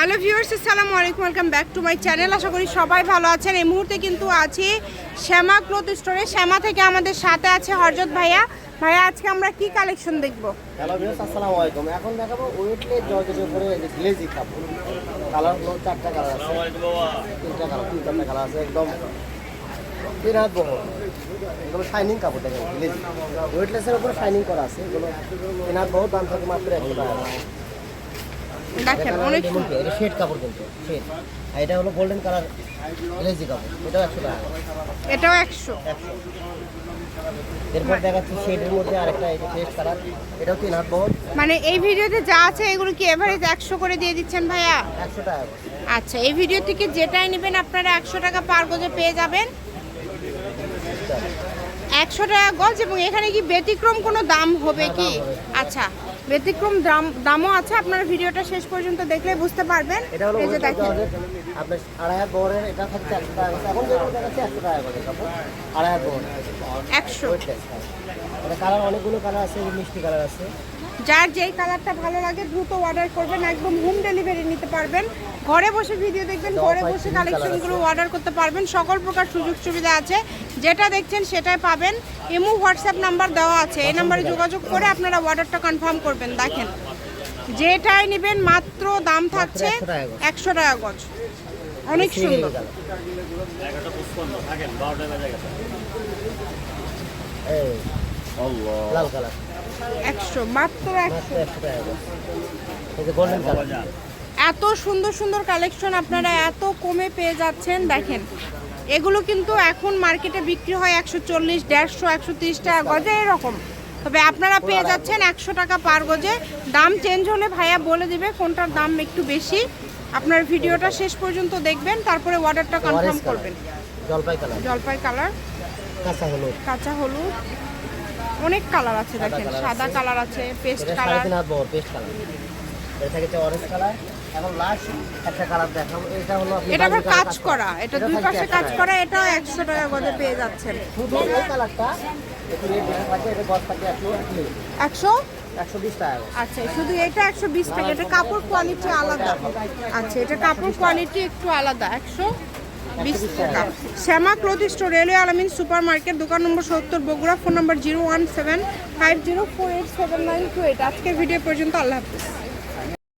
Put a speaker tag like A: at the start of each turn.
A: Hello viewers আসসালামু আলাইকুম welcome back to my channel. আশা করি সবাই ভালো আছেন। এই মুহূর্তে কিন্তু আছি শ্যামা ক্লথ স্টোরে। শ্যামা থেকে আমাদের সাথে আছে হরজত ভাইয়া। ভাইয়া আজকে আমরা কি কালেকশন দেখব?
B: হ্যালো ভিউয়ার্স আসসালামু আলাইকুম। এখন দেখাবো ওয়েটলেস জর্জেটের উপরে গ্লেজি কাপড় কালার হলো চারটা কালার আছে। তিনটা কালার তিন চারটা কালার আছে। একদম তিন হাত বহর এগুলো শাইনিং কাপড় দেখেন গ্লেজি ওয়েটলেসের উপরে শাইনিং করা আছে। এগুলো তিন হাত বহর দাম থাকে মাত্র একশো টাকা।
A: দেখেন অনেক সুন্দর।
B: এটা শেড কাপড় কিন্তু শেড। আর এটা হলো গোল্ডেন কালার গ্লেজি কাপড় এটাও একশো টাকা।
A: এটাও একশো।
B: একশো। এরপর দেখাচ্ছি শেডের মধ্যে আরেকটা এটা পেস্ট কালার এটাও তিন হাত বহর
A: মানে এই ভিডিওতে যা আছে এগুলো কি এভারেজ একশো করে দিয়ে দিচ্ছেন ভাইয়া?
B: একশো টাকা
A: আচ্ছা এই ভিডিও থেকে যেটাই নেবেন আপনারা একশো টাকা পার গজে পেয়ে যাবেন। একশো টাকা গজ এবং এখানে কি ব্যতিক্রম কোনো দাম হবে কি? আচ্ছা ব্যতিক্রম দাম দামও আছে আপনারা ভিডিওটা শেষ পর্যন্ত দেখলে বুঝতে পারবেন। এই যে দেখেন।
B: আপনার আড়াই হাত বহরের এটা থাকছে একশো টাকা এখন যেগুলো দেখাচ্ছে একশো টাকা করে কাপড় আড়াই হাত বহর
A: একশো।
B: ওয়েটলেস কালার অনেকগুলো কালার আছে মিষ্টি কালার আছে।
A: যার যেই কালারটা ভালো লাগে দ্রুত অর্ডার করবেন একদম হোম ডেলিভারি নিতে পারবেন। ঘরে বসে ভিডিও দেখবেন ঘরে বসে কালেকশনগুলো অর্ডার করতে পারবেন। সকল প্রকার সুযোগ সুবিধা আছে। যেটা দেখছেন সেটাই পাবেন। এমু হোয়াটসঅ্যাপ নাম্বার দেওয়া আছে। এই নাম্বারে যোগাযোগ করে আপনারা অর্ডারটা কনফার্ম করবেন। দেখেন যেটাই নেবেন মাত্র দাম থাকছে
B: 100 টাকা গজ।
A: একশো টাকা গজ। অনেক সুন্দর। একশো মাত্র একশো।
B: মাত্র একশো টাকা
A: এত সুন্দর সুন্দর কালেকশন আপনারা এত কমে পেয়ে যাচ্ছেন দেখেন। এগুলো কিন্তু এখন মার্কেটে বিক্রি হয় একশো চল্লিশ দেড়শো একশো তিরিশ টাকা গজে এরকম। তবে আপনারা পেয়ে যাচ্ছেন একশো টাকা পার গজে। দাম চেঞ্জ হলে ভাইয়া বলে দিবে কোনটার দাম একটু বেশি। আপনার ভিডিওটা শেষ পর্যন্ত দেখবেন তারপরে অর্ডারটা কনফার্ম করবেন।
B: জলপাই কালার
A: জলপাই কালার
B: কাঁচা হলুদ।
A: কাঁচা হলুদ। অনেক কালার আছে দেখেন সাদা কালার আছে কালার
B: পেস্ট কালার এটা থাকছে অরেঞ্জ কালার এখন লাস্ট একটা কালার দেখাবো। এটা হলো
A: এটা আবার কাজ করা এটা দুই
B: থাকছে
A: পাশে কাজ করা টাকা পেয়ে যাচ্ছেন।
B: শুধু এই কালারটা একটু রেট বেশি থাকে এটা গছ থাকে একশো
A: একশো?
B: একশো বিশ টাকা
A: আচ্ছা শুধু এটা টাকা এটা কাপড় কোয়ালিটি আলাদা। আচ্ছা এটা কাপড় কোয়ালিটি একটু আলাদা একশো বিশ টাকা। Shyama cloth store railway Alamin super market দোকান নম্বর সত্তর Bogura phone number zero one seven five zero four eight seven nine two eight. আজকের ভিডিও পর্যন্ত আল্লাহ হাফিজ।